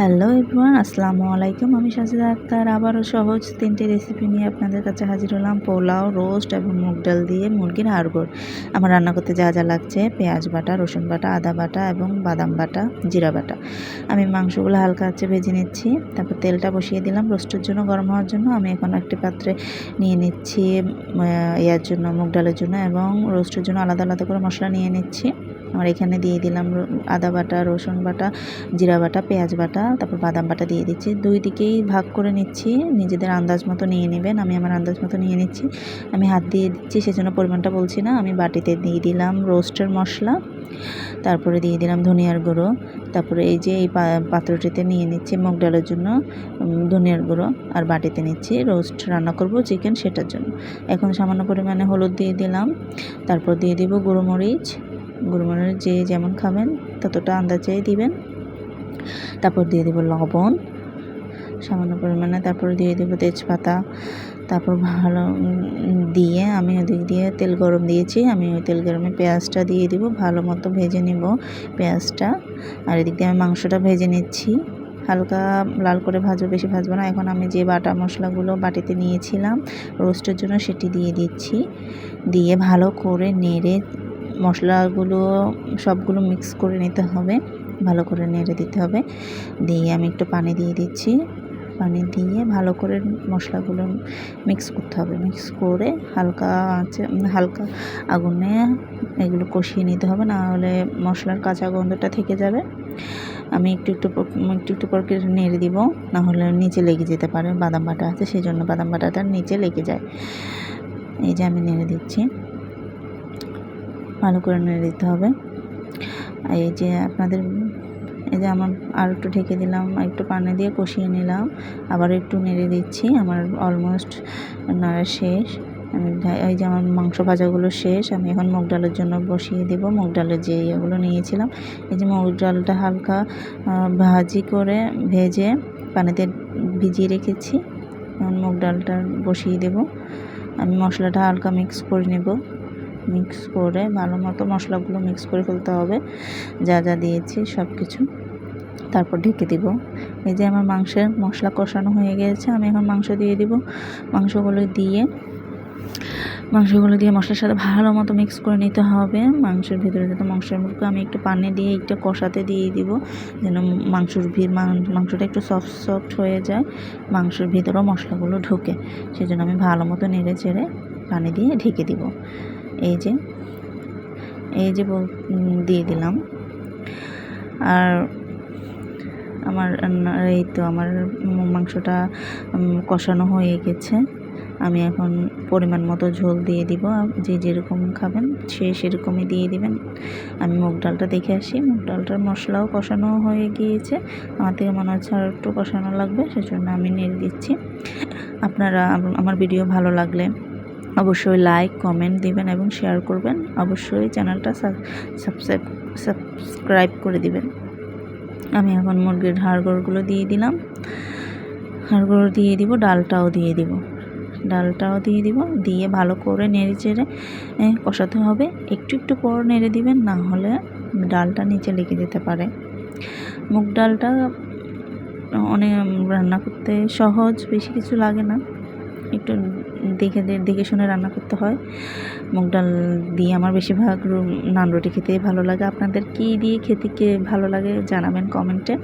Hello everyone আসসালামু আলাইকুম। আমি সাজিদা আক্তার। আবারও সহজ তিনটি রেসিপি নিয়ে আপনাদের কাছে হাজির হলাম। পোলাও রোস্ট এবং মুগ ডাল দিয়ে মুরগির হাড়গোড়। আমার রান্না করতে যা যা লাগছে, পেঁয়াজ বাটা, রসুন বাটা, আদা বাটা এবং বাদাম বাটা, জিরা বাটা। আমি মাংসগুলো হালকা আছে ভেজে নিচ্ছি। তারপর তেলটা বসিয়ে দিলাম। রোস্টের জন্য, গরম হওয়ার জন্য আমি এখন একটি পাত্রে নিয়ে নিচ্ছি ইয়ার জন্য, মুগ ডালের জন্য এবং রোস্টের জন্য আলাদা আলাদা করে মশলা নিয়ে নিচ্ছি। আমার এখানে দিয়ে দিলাম আদা বাটা, রসুন বাটা, জিরা বাটা, পেঁয়াজ বাটা, তারপর বাদাম বাটা দিয়ে দিচ্ছি। দুই দিকেই ভাগ করে নিচ্ছি, নিজেদের আন্দাজ মতো নিয়ে নেবেন, আমি আমার আন্দাজ মতো নিয়ে নিচ্ছি। আমি হাত দিয়ে দিচ্ছি, সেজন্য পরিমাণটা বলছি না। আমি বাটিতে দিয়ে দিলাম রোস্টের মশলা, তারপরে দিয়ে দিলাম ধনিয়ার গুঁড়ো, তারপরে এই যে এই পাত্রটিতে নিয়ে নিচ্ছি মুগ ডালের জন্য ধনিয়ার গুঁড়ো, আর বাটিতে নিচ্ছি রোস্ট রান্না করব চিকেন সেটার জন্য। এখন সামান্য পরিমাণে হলুদ দিয়ে দিলাম, তারপর দিয়ে দিব গুঁড়ো মরিচ গুঁড়োমরিচ যে যেমন খাবেন, ততটা আন্দাজে দিবেন। তারপর দিয়ে দেবো লবণ, সামান্য পরিমাণে। তারপর দিয়ে দেবো তেজপাতা। তারপর ভালো দিয়ে আমি ওদিক দিয়ে তেল গরম দিয়েছি। আমি ওই তেল গরমে পেঁয়াজটা দিয়ে দিব। ভালো মতো ভেজে নিব পেঁয়াজটা। আর এদিক দিয়ে আমি মাংসটা ভেজে নিচ্ছি। হালকা লাল করে ভাজবো, বেশি ভাজবো না। এখন আমি যে বাটা মশলাগুলো বাটিতে নিয়েছিলাম, রোস্টের জন্য সেটি দিয়ে দিচ্ছি। দিয়ে ভালো করে নেড়ে মশলাগুলো সবগুলো মিক্স করে নিতে হবে, ভালো করে নেড়ে দিতে হবে। দিয়ে আমি একটু পানি দিয়ে দিচ্ছি। পানি দিয়ে ভালো করে মশলাগুলো মিক্স করতে হবে। মিক্স করে হালকা আছে, হালকা আগুনে এগুলো কষিয়ে নিতে হবে, না হলে মশলার কাঁচা গন্ধটা থেকে যাবে। আমি একটু একটু একটু একটু করে নেড়ে দিব, না হলে নিচে লেগে যেতে পারে। বাদাম বাটা আছে সেই জন্য বাদাম বাটাটা নিচে লেগে যায়। এই যে আমি নেড়ে দিচ্ছি। ভালো করে নেড়ে দিতে হবে। এই যে আপনাদের, এই যে আমার আর একটু ঢেকে দিলাম একটু পানি দিয়ে কষিয়ে নিলাম। আবার একটু নেড়ে দিচ্ছি, আমার অলমোস্ট নাড়া শেষ। আমি এই যে আমার মাংস ভাজাগুলো শেষ, আমি এখন মুগ ডালের জন্য বসিয়ে দেব। মুগ ডালের যে ইয়েগুলো নিয়েছিলাম, এই যে মুগ ডালটা হালকা ভাজি করে ভেজে পানিতে ভিজিয়ে রেখেছি। এখন মুগ ডালটা বসিয়ে দেব। আমি মশলাটা হালকা মিক্স করে নেব। মিক্স করে ভালো মতো মশলাগুলো মিক্স করে ফেলতে হবে। যা যা দিয়েছি সব কিছু তারপর ঢেকে দিব। এই যে আমার মাংসের মশলা কষানো হয়ে গিয়েছে আমি এখন মাংস দিয়ে দিব। মাংসগুলো দিয়ে মাংসগুলো দিয়ে মশলার সাথে ভালো মতো মিক্স করে নিতে হবে। মাংসের ভিতরে যাতে মাংসের মুখে আমি একটু পানি দিয়ে একটু কষাতে দিয়ে দিব, যেন মাংসর ভিড় মাংসটা একটু সফট সফট হয়ে যায়, মাংসের ভিতরেও মশলাগুলো ঢুকে। সেজন্য আমি ভালো মতো নেড়ে চেড়ে পানি দিয়ে ঢেকে দিব। এই যে এই যে দিয়ে দিলাম। আর আমার এই তো আমার মাংসটা কষানো হয়ে গেছে। আমি এখন পরিমাণ মতো ঝোল দিয়ে দিব। যে যেরকম খাবেন সে সেরকমই দিয়ে দিবেন। আমি মুগ ডালটা দেখে আসি। মুগ ডালটার মশলাও কষানো হয়ে গিয়েছে। আমার থেকে মনে হচ্ছে আর একটু কষানো লাগবে, সেজন্য আমি নেড়ে দিচ্ছি। আপনারা, আমার ভিডিও ভালো লাগলে অবশ্যই লাইক কমেন্ট দিবেন এবং শেয়ার করবেন। অবশ্যই চ্যানেলটা সাবস্ক্রাইব সাবস্ক্রাইব করে দিবেন। আমি এখন মুরগির হাড়গোড়গুলো দিয়ে দিলাম। হাড়গোড় দিয়ে দিব, ডালটাও দিয়ে দিব। ডালটাও দিয়ে দিব, দিয়ে ভালো করে নেড়ে চেড়ে কষাতে হবে। একটু একটু পর নেড়ে দিবেন, না হলে ডালটা নিচে লেগে যেতে পারে। মুগ ডালটা অনেক রান্না করতে সহজ, বেশি কিছু লাগে না। একটু দেখে দেখে শুনে রান্না করতে হয়। মুগ ডাল দিয়ে আমার বেশিরভাগ নান রুটি খেতে ভালো লাগে। আপনাদের কী দিয়ে খেতে কে ভালো লাগে জানাবেন কমেন্টে।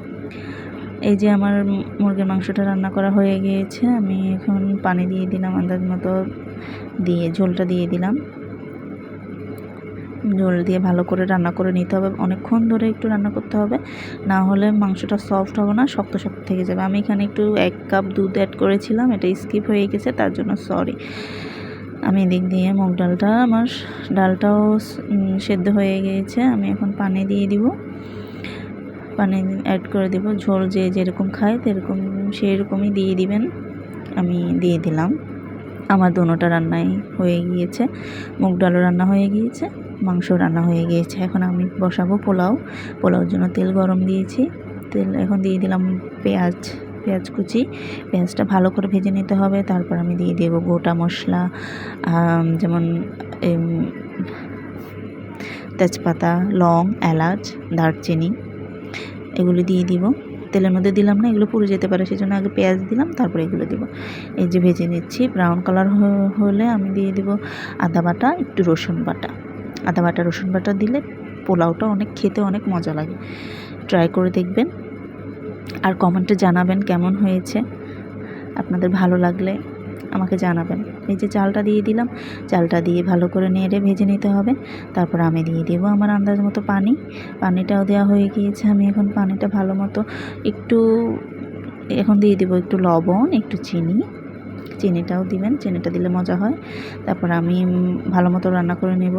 এই যে আমার মুরগির মাংসটা রান্না করা হয়ে গিয়েছে, আমি এখন পানি দিয়ে দিলাম আন্দাজ মতো। দিয়ে ঝোলটা দিয়ে দিলাম। ঝোল দিয়ে ভালো করে রান্না করে নিতে হবে। অনেকক্ষণ ধরে একটু রান্না করতে হবে। না হলে মাংসটা সফট হবে না, শক্ত শক্ত থেকে যাবে। আমি এখানে একটু এক কাপ দুধ অ্যাড করেছিলাম, এটা স্কিপ হয়ে গেছে, তার জন্য সরি আমি এদিক দিয়ে মুগ ডালটা, আমার ডালটাও সেদ্ধ হয়ে গিয়েছে আমি এখন পানি দিয়ে দিব। পানি অ্যাড করে দেব। ঝোল যে যেরকম খায় সেরকম সেই রকমই দিয়ে দিবেন। আমি দিয়ে দিলাম। আমার দোনোটা রান্নাই হয়ে গিয়েছে। মুগ ডালও রান্না হয়ে গিয়েছে। মাংস রান্না হয়ে গিয়েছে। এখন আমি বসাবো পোলাও। পোলাওর জন্য তেল গরম দিয়েছি। তেল এখন দিয়ে দিলাম পেঁয়াজ পেঁয়াজ কুচি। পেঁয়াজটা ভালো করে ভেজে নিতে হবে। তারপর আমি দিয়ে দেবো গোটা মশলা যেমন তেজপাতা, লং, এলাচ, দারচিনি, এগুলি দিয়ে দিব। তেলের মধ্যে দিলাম না, এগুলো পুড়ে যেতে পারে সেই জন্য আগে পেঁয়াজ দিলাম, তারপরে এগুলো দিব। এই যে ভেজে নিচ্ছি, ব্রাউন কালার হলে আমি দিয়ে দিব আদা বাটা, একটু রসুন বাটা। আদা বাটা, রসুন বাটা দিলে পোলাওটা অনেক খেতে অনেক মজা লাগে। ট্রাই করে দেখবেন। আর কমেন্টে জানাবেন কেমন হয়েছে। আপনাদের ভালো লাগলে আমাকে জানাবেন। এই যে চালটা দিয়ে দিলাম। চালটা দিয়ে ভালো করে নেড়ে ভেজে নিতে হবে। তারপর আমি দিয়ে দেবো আমার আন্দাজ মতো পানি। পানিটাও দেওয়া হয়ে গিয়েছে। আমি এখন পানিটা ভালো মতো একটু, এখন দিয়ে দেবো একটু লবণ, একটু চিনি। চিনিটাও দিবেন। চিনিটা দিলে মজা হয়। তারপর আমি ভালো মতো রান্না করে নেব।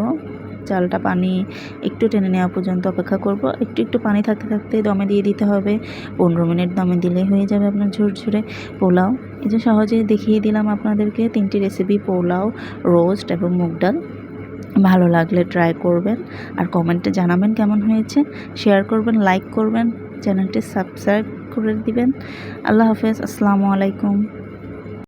চালটা পানি একটু টেনে নেওয়া পর্যন্ত অপেক্ষা করব। একটু একটু পানি থাকতে থাকতে দমে দিয়ে দিতে হবে। পনেরো মিনিট দমে দিলে হয়ে যাবে আপনার ঝুরঝুরে পোলাও। এই যে সহজে দেখিয়ে দিলাম আপনাদেরকে তিনটি রেসিপি পোলাও রোস্ট এবং মুগ ডাল। ভালো লাগলে ট্রাই করবেন আর কমেন্টে জানাবেন কেমন হয়েছে। শেয়ার করবেন লাইক করবেন চ্যানেলটি সাবস্ক্রাইব করে দিবেন। আল্লাহ হাফেজ, আসসালামু আলাইকুম।